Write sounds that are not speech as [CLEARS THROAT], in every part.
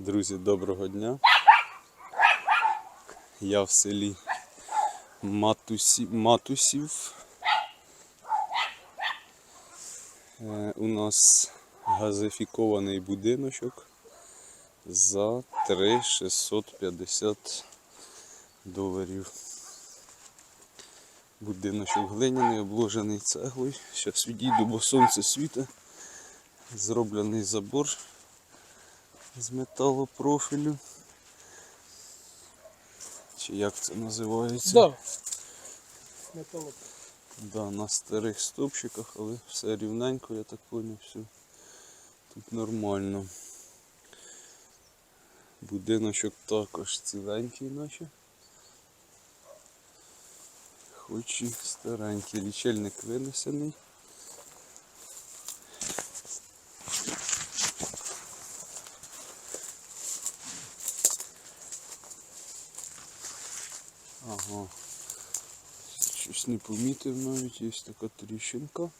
Друзі, доброго дня. Я в селі Матусі... Матусів. Е, у нас газифікований будиночок за 3650 доларів. Будиночок глиняний, обложений цеглою. Зараз відійду, бо сонце світе. Зроблений забор з металопрофілю. Чи як це називається? Да. Металоп. Да, на старих стовпчиках, але все рівненько, я так поняв, все тут нормально. Будиночок також ціленький наче. Хоч і старенький. Лічильник винесений. Ага. Щось не помітив навіть, є така тріщинка.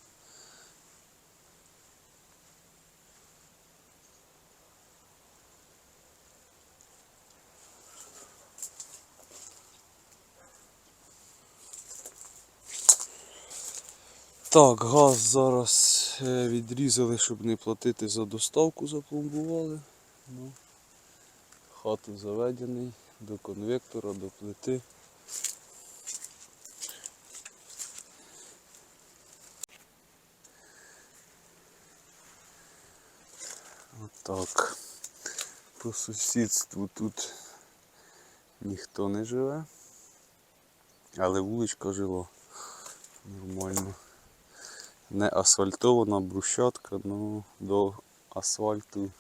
Так, газ зараз е, відрізали, щоб не платити за доставку, запломбували. Ну, хату заведений до конвектора, до плити. Отак. По сусідству тут ніхто не живе, але вуличка жила нормально. Не асфальтована брусчатка, ну до асфальту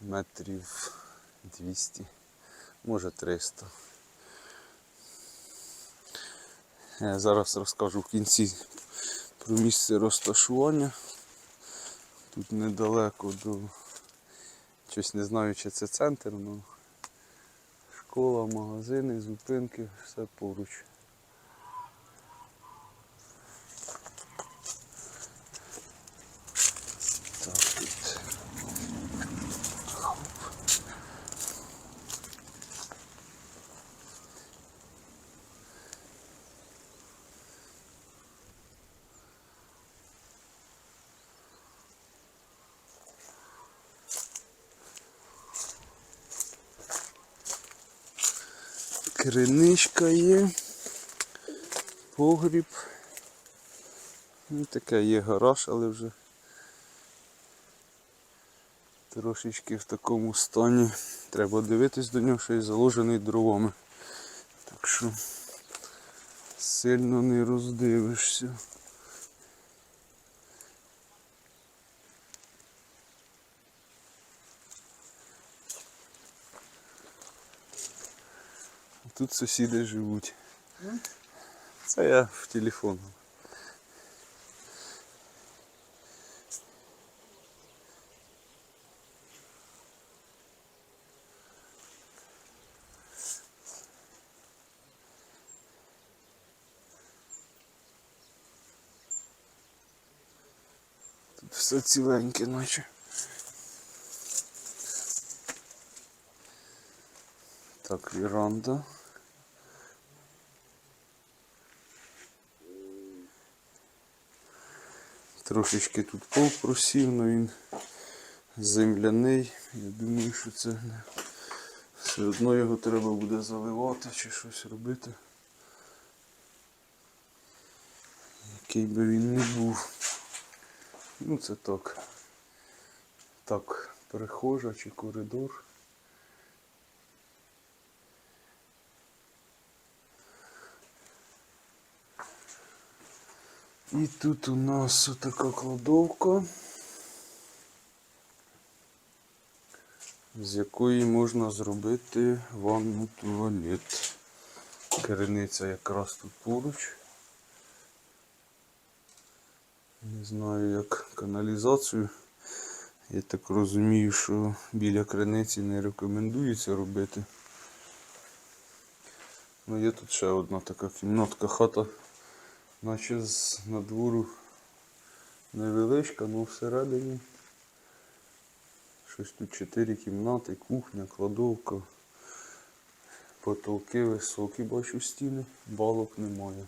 метрів 200, може 300. Я зараз розкажу в кінці про місце розташування. Тут недалеко до щось не знаю, чи це центр, але школа, магазини, зупинки, все поруч. Криничка є, погріб. Ну, таке є гараж, але вже трошечки в такому стані. Треба дивитись до нього, що і заложений дровами. Так що сильно не роздивишся. Тут сусіди живуть. Це я в телефон. Тут все ціленьке, наче. Так, віранда. Трошечки тут пол просів, але він земляний. Я думаю, що це все одно його треба буде заливати чи щось робити. Який би він не був. Ну це так. Так, перехожа чи коридор. І тут у нас така кладовка, з якої можна зробити ванну туалет. Керениця якраз тут поруч. Не знаю як каналізацію. Я так розумію, що біля криниці не рекомендується робити. Ну є тут ще одна така кімнатка хата. Наче з надвору невеличка, але всередині Щось тут чотири кімнати, кухня, кладовка. Потолки високі, бачу стіни, балок немає.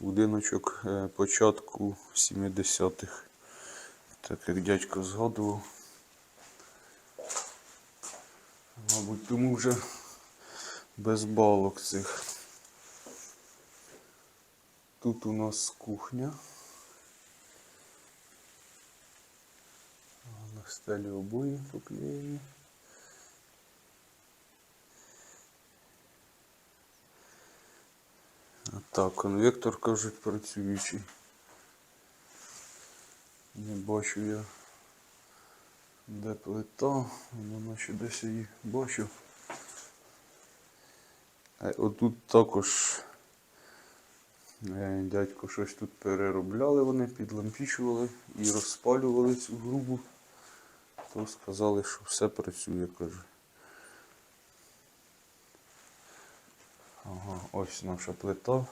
Будиночок е, початку 70-х. Так як дядько згадував. Мабуть, тому вже без балок цих. Тут у нас кухня. На стелі обої поклеєні. Так, конвектор, кажуть, працюючий. Не бачу я, де плита, вона ще десь її бачу. А отут також дядько щось тут переробляли вони, підлампічували і розпалювали цю грубу. То сказали, що все працює, каже. Ага, ось наша плита.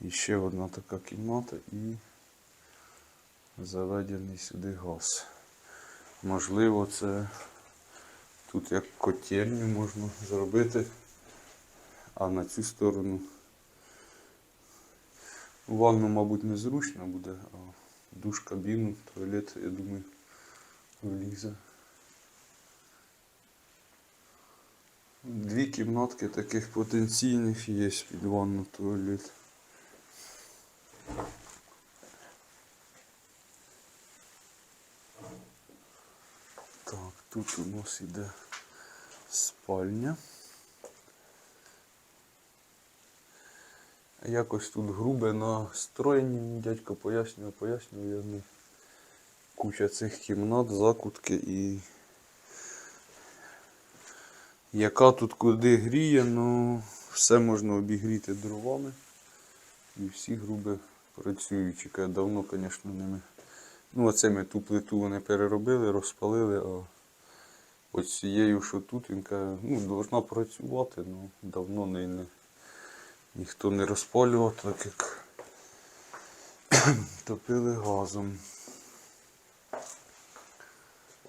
І ще одна така кімната і заведений сюди газ. Можливо, це тут як котельню можна зробити, а на цю сторону ванну, мабуть, незручно буде, а душ кабіну, туалет, я думаю, влізе. Дві кімнатки таких потенційних є під ванну туалет. Так, тут у нас іде спальня. Якось тут грубе настроєння, дядько пояснював, пояснював, я не куча цих кімнат, закутки і яка тут куди гріє, ну все можна обігріти дровами. І всі груби працюючі. Каже, Давно, звісно, ними. Ну, оце ми ту плиту вони переробили, розпалили, а ось цією, що тут, він каже, ну, должна працювати, ну давно не, ніхто не розпалював, так як [CLEARS THROAT] топили газом.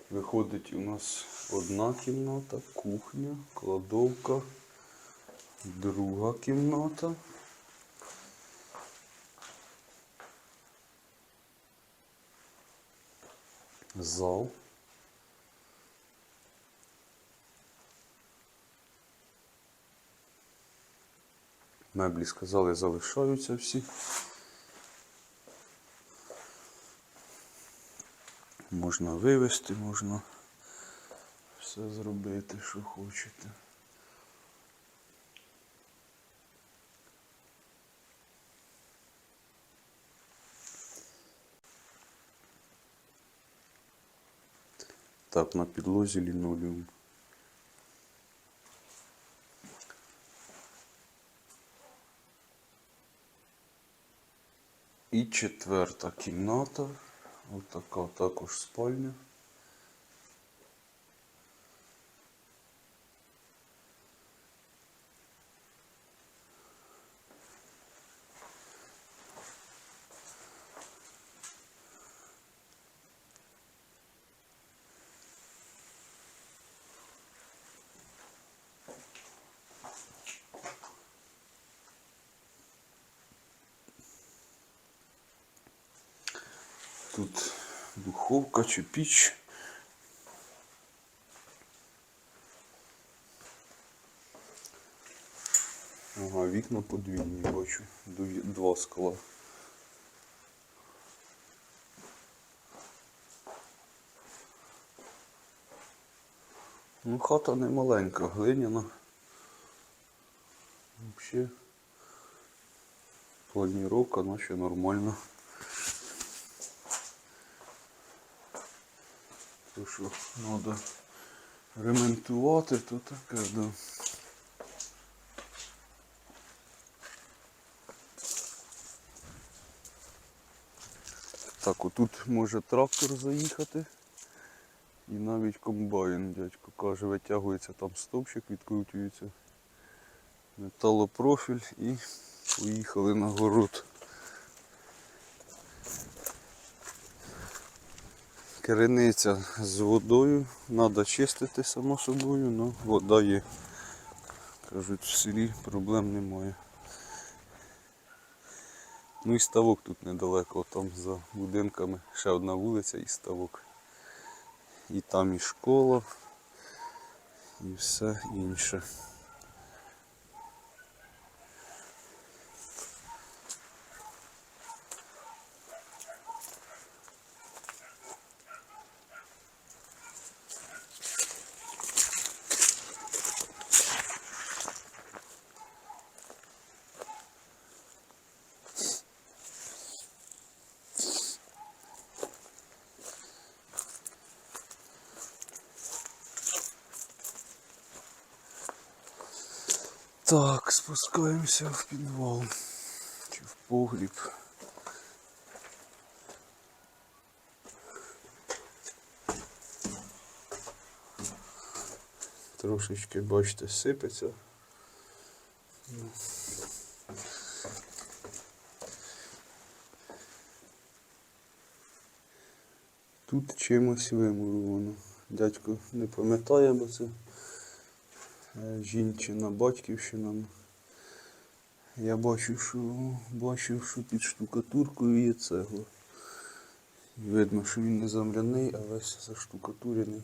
Виходить у нас одна кімната, кухня, кладовка, друга кімната. Зал. Меблі сказали, залишаються всі. Можна вивезти, можна все зробити, що хочете. Так, на підлозі лінолеум. І четверта кімната. Отака також спальня. Тут духовка чи піч. Ага, вікна подвійні, бачу. Два скла. Ну, хата не маленька, глиняна. Взагалі, планіровка наче нормальна. Що треба ремонтувати, то таке, да. Так, отут може трактор заїхати. І навіть комбайн, дядько каже, витягується там стовпчик, відкручується металопрофіль і поїхали на город. Криниця з водою, треба чистити само собою, але вода є. Кажуть, в селі проблем немає. Ну і ставок тут недалеко, там за будинками ще одна вулиця і ставок. І там і школа, і все інше. Так, спускаємося в підвал. Чи в погріб. Трошечки, бачите, сипеться. Тут чимось вимуровано. Дядько не пам'ятає, бо це е, жінчина, батьківщина. Я бачу, що бачив, що під штукатуркою є цегла. Видно, що він не земляний, а весь заштукатурений.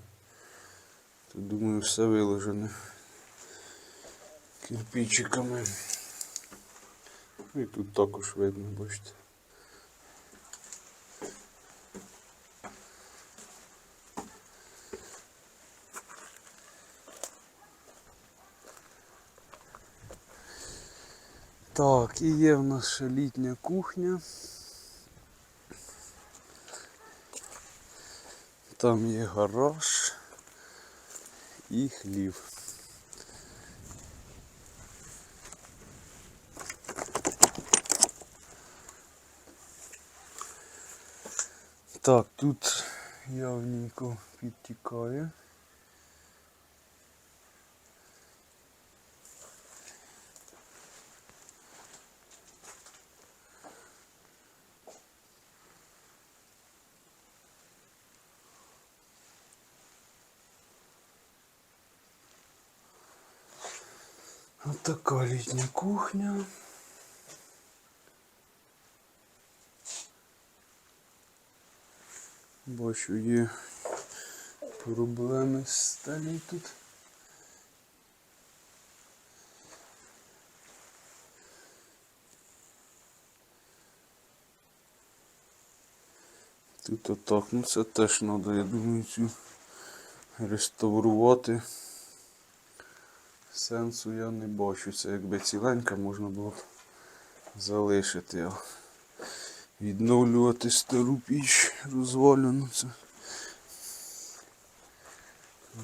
Тут думаю все виложене кирпичиками. І тут також видно, бачите. Так, і є в нас ще літня кухня. Там є гараж і хлів. Так, тут явненько підтікає. Ось така літня кухня. Бачу, є проблеми з сталі тут. Тут отак, ну це теж треба, я думаю, цю реставрувати. Сенсу я не бачу. Це якби ціленька можна було залишити. Відновлювати стару піч розвалену це.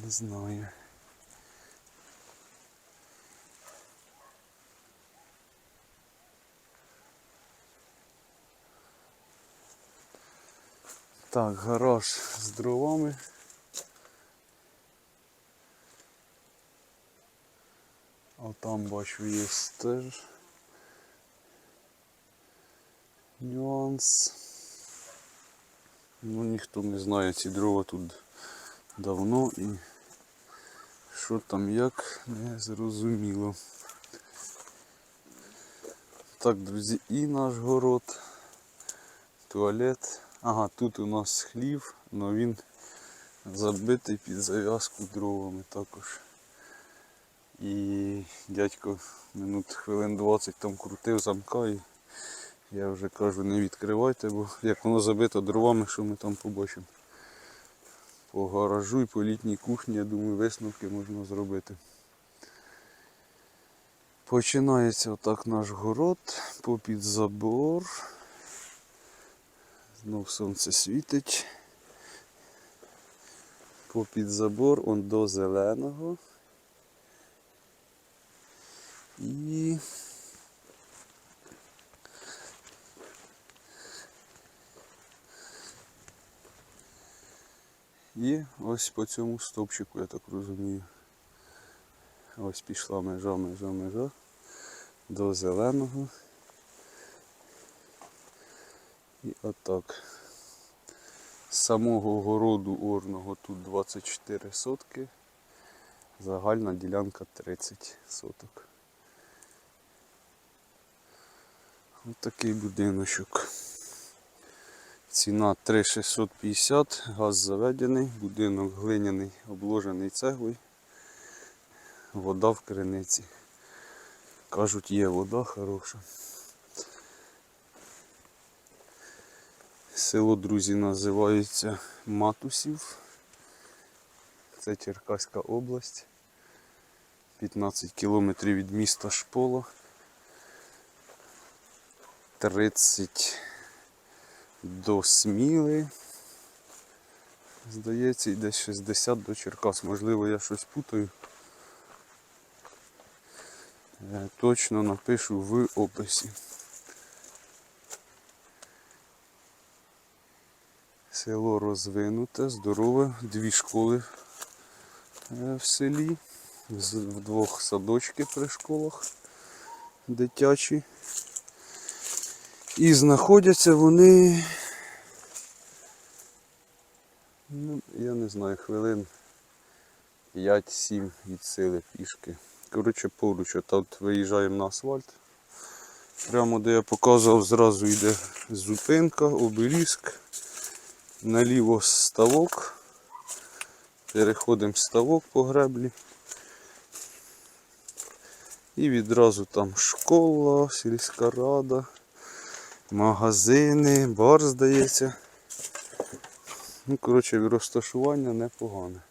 Не знаю. Так, гараж з дровами. А там бачу є теж нюанс. Ну ніхто не знає ці дрова тут давно і що там як не зрозуміло. Так, друзі, і наш город, туалет. Ага, тут у нас хлів, але він забитий під зав'язку дровами також. І дядько минут хвилин 20 там крутив замка і я вже кажу не відкривайте, бо як воно забито дровами, що ми там побачимо. По гаражу і по літній кухні, я думаю, висновки можна зробити. Починається отак наш город, попід забор. Знов сонце світить. Попід забор он до зеленого. І І ось по цьому стовпчику, я так розумію. Ось пішла межа, межа, межа до зеленого. І отак. З самого городу орного тут 24 сотки. Загальна ділянка 30 соток. Ось такий будиночок. Ціна 3650, газ заведений, будинок глиняний, обложений цеглою. Вода в криниці. Кажуть, є вода хороша. Село, друзі, називається Матусів. Це Черкаська область. 15 кілометрів від міста Шпола. 30 до Сміли. Здається, десь 60 до Черкас. Можливо, я щось путаю. Е, Точно напишу в описі. Село розвинуте, здорове, дві школи е, в селі, з двох садочки при школах дитячі. І знаходяться вони, ну, я не знаю, хвилин 5-7 від сили пішки. Коротше, поруч, от виїжджаємо на асфальт. Прямо де я показував, зразу йде зупинка, обеліск. Наліво ставок. Переходимо ставок по греблі. І відразу там школа, сільська рада, магазини, бар здається. Ну, коротше, розташування непогане.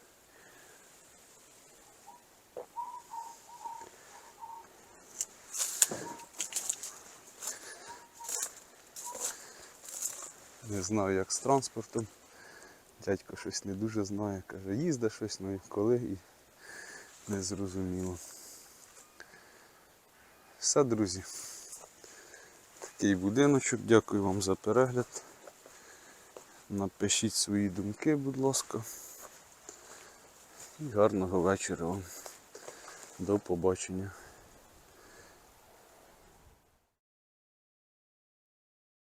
Не знаю, як з транспортом. Дядько щось не дуже знає. Каже, їздить щось, ну і коли і не зрозуміло. Все, друзі. Такий будиночок. Дякую вам за перегляд. Напишіть свої думки, будь ласка. І гарного вечора вам. До побачення.